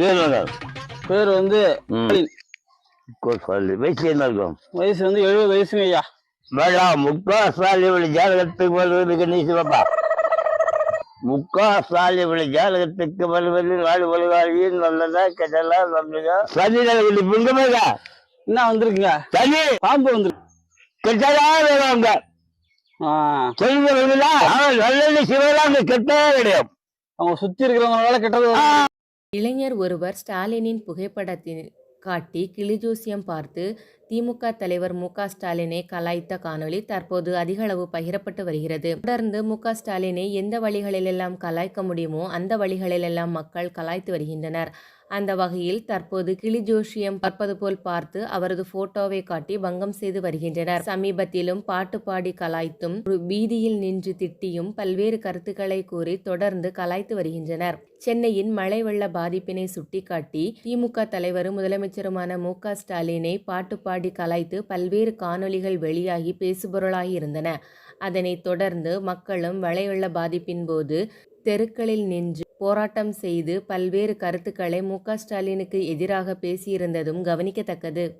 பேர் பேர் வந்து வயசு என்ன இருக்கும்? வயசு வந்து எழுபது வயசுங்க ஐயா. வேண்டாம் முக்கா சாலி விழி ஜாதகத்துக்கு வருவதுக்கு நீ சிவப்பா? முக்கா சாலி விழி ஜாதகத்துக்கு வருவது நாடு வழிவாழியும் நல்லதா கெட்டலா நல்லதா சனி நிலையில் புங்கமேகா என்ன வந்திருக்குங்க? சனி! பாம்பு வந்துருக்கு. கெட்டதா ஆ. சொல்லுங்க நல்லது சிவலாம் அங்க கெட்டதே கிடையாது. அவங்க சுத்தி இருக்கிறவங்களால கெட்டது. இளைஞர் ஒருவர் ஸ்டாலினின் புகைப்படத்தை காட்டி கிளிஜோசியம் பார்த்து திமுக தலைவர் மு. ஸ்டாலினை கலாய்த்த காணொளி தற்போது அதிகளவு பகிரப்பட்டு வருகிறது. தொடர்ந்து மு. ஸ்டாலினை எந்த வழிகளிலெல்லாம் கலாய்க்க முடியுமோ அந்த வழிகளிலெல்லாம் மக்கள் கலாய்த்து வருகின்றனர். அந்த வகையில் தற்போது கிளி ஜோஷியம் பார்ப்பது போல் பார்த்து அவரது போட்டோவை காட்டி பங்கம் செய்து வருகின்றனர். சமீபத்திலும் பாட்டு பாடி கலாய்த்தும் ஒரு வீதியில் நின்று திட்டியும் பல்வேறு கருத்துக்களை கூறி தொடர்ந்து கலாய்த்து வருகின்றனர். சென்னையின் மழை வெள்ள பாதிப்பினை சுட்டிக்காட்டி திமுக தலைவரும் முதலமைச்சருமான மு க ஸ்டாலினை பாட்டு பாடி கலாய்த்து பல்வேறு காணொளிகள் வெளியாகி பேசுபொருளாகி இருந்தன. அதனைத் தொடர்ந்து மக்களும் மழை வெள்ள பாதிப்பின் போது தெருக்களில் நின்று போராட்டம் செய்து பல்வேறு கருத்துக்களை மு ஸ்டாலினுக்கு எதிராக பேசியிருந்ததும் கவனிக்கத்தக்கது.